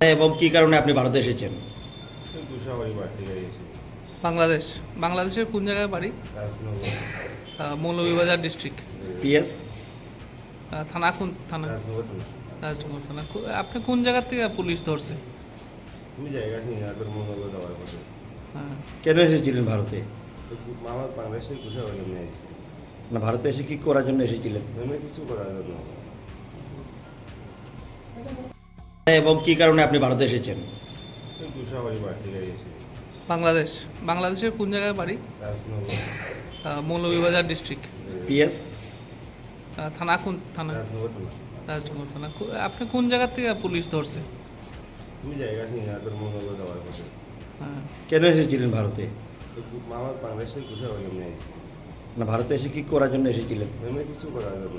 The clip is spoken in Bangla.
এবং কি কারণে আপনি ভারতে এসেছেন? বাংলাদেশ। বাংলাদেশের কোন জায়গায় বাড়ি? মৌলভীবাজার ডিস্ট্রিক্ট পিএস থানা কোন থানা? রাজনগর। থানা রাজনগর থানা। আপনি কোন জায়গা থেকে পুলিশ ধরছে? হ্যাঁ। কেন এসেছিলেন ভারতে? তো বাংলাদেশের নিয়ে এসেছি। না ভারতে এসে কি করার জন্য এসেছিলেন? কিছু করার জন্য। এবং কি কারণে আপনি ভারতে এসেছেন? বাংলাদেশ। বাংলাদেশের কোন জায়গায় বাড়ি? Moulvibazar district PS? থানা কোন থানা? রাজনগর থানা। থানা। আপনি কোন জায়গা থেকে পুলিশ ধরছে? হ্যাঁ। কেন এসেছিলেন ভারতে? না ভারতে এসে কি করার জন্য এসেছিলেন? কিছু করার জন্য।